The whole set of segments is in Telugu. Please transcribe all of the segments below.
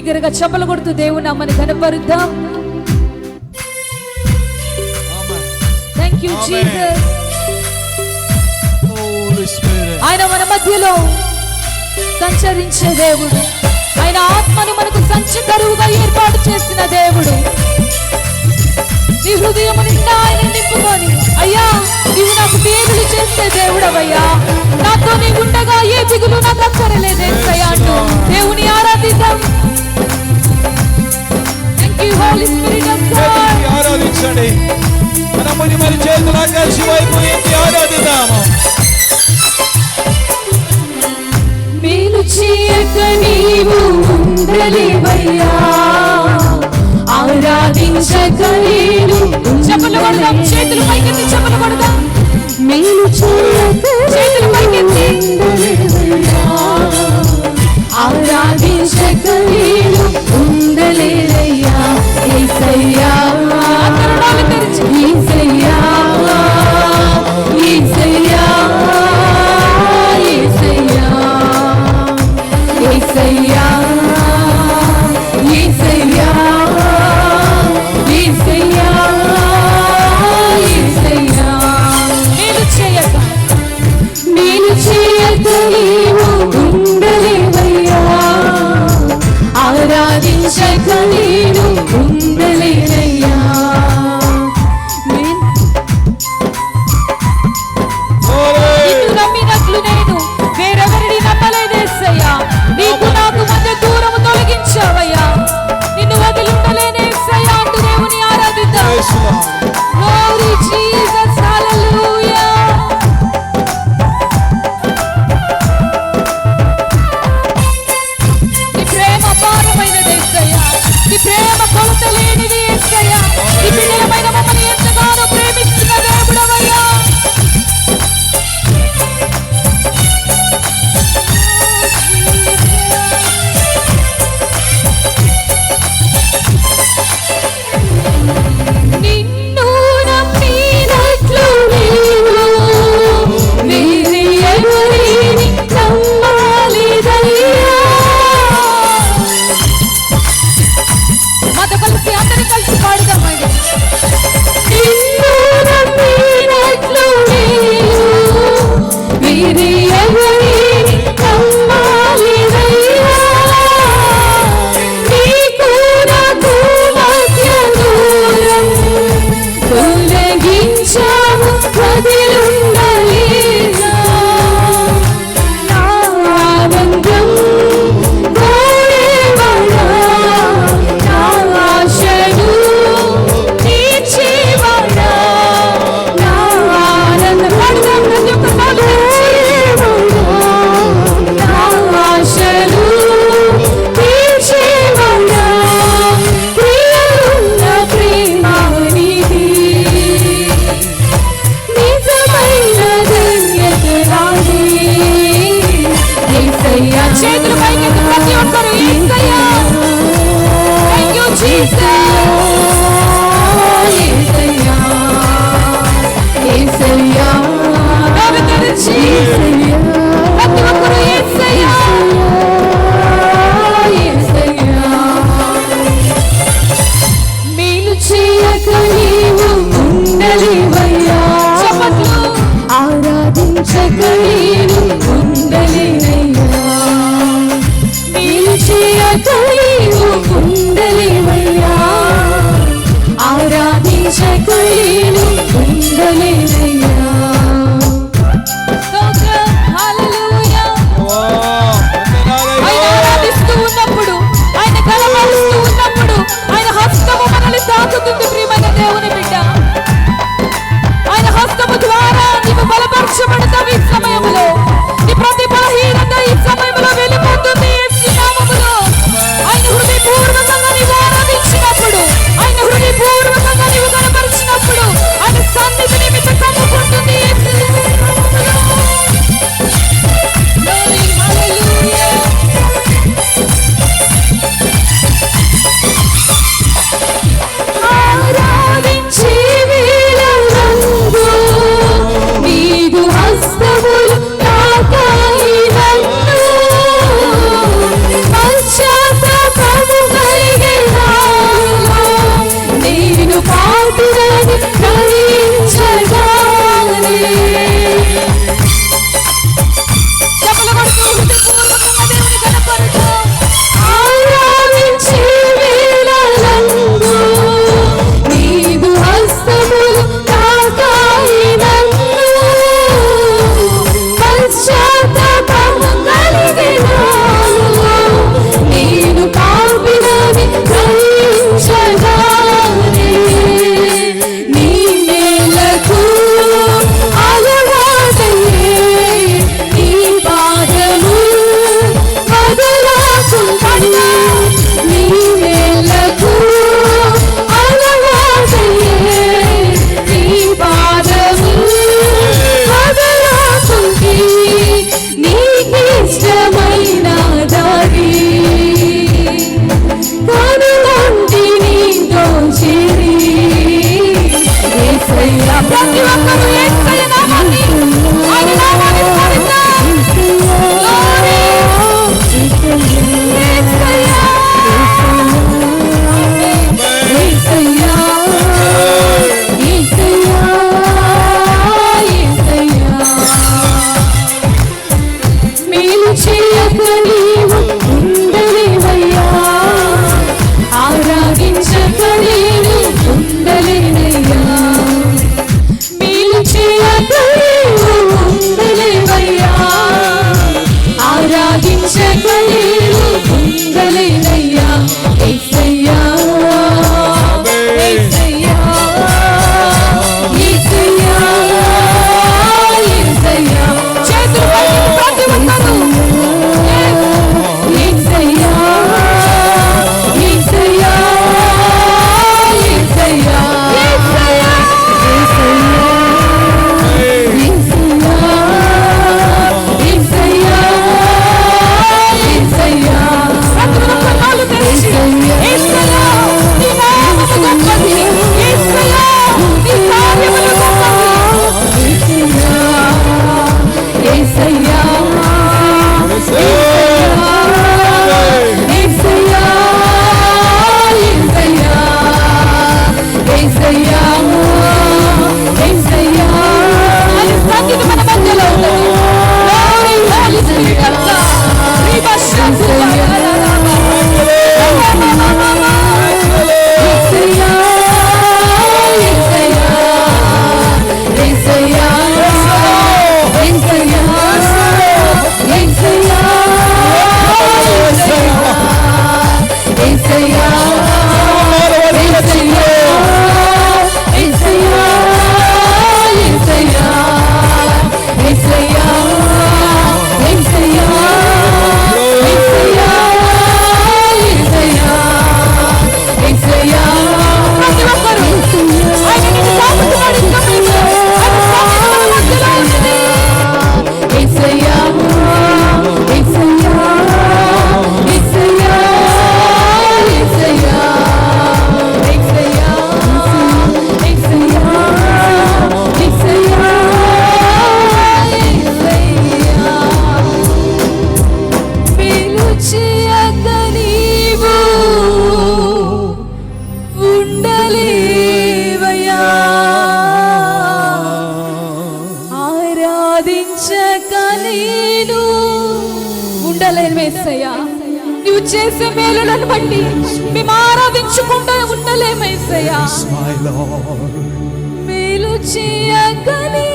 బిగ్గరగా చెప్పలు కొడుతూ దేవుని అమ్మని కనపరుద్దాం. Thank you. ఆయన మన మధ్యలో సంచరించే దేవుడు. ఆయన ఆత్మను మనకు సంచకరువుగా ఏర్పాటు చేసిన దేవుడు. నీ హృదయం నిండా ఆయన నింపుకొని అయ్యా నీవు నాకు దేవుడు చేసే దేవుడవయ్యా. నాతో నీ ఉండగా ఏ దిగులు నాకు అక్కరలేదేసయ్యా ఆరాధించండి మనముని మరి చేతులు ఆకాశం వైపు ఎత్తి ఆరాధిద్దాము. మేలు చేయక నీవు ఉండలేవయ్యా. ఆరాధించక నేను చెప్పలు కొడదాం చేతులు పైకెత్తి చెప్పలు కొడదాం. మేలు చేయక చేతులు పైకెత్తి. ఆరాధించక నేను ఉండలేదయ్యా ఏసయ్యా. easy. Yes, Lord. అందరూ కలిసి పాడుదామండి నిన్ను ఉండలేవయ్యా ఆరాధించక నేను ఉండలేనయ్యా మేలు చేయక నీవు ఉండలేవయ్యా ఆరాధించక నేను నువ్వు చేసే మేలులను బట్టి మేము ఆరాధించుకుంటూ ఉండలేమైసయ్యా మేలు చేయగలి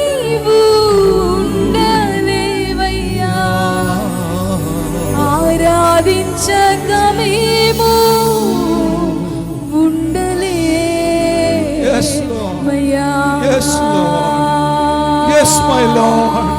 ఆరాధించగలేము ఉండలేమయ్యా. Yes, my Lord.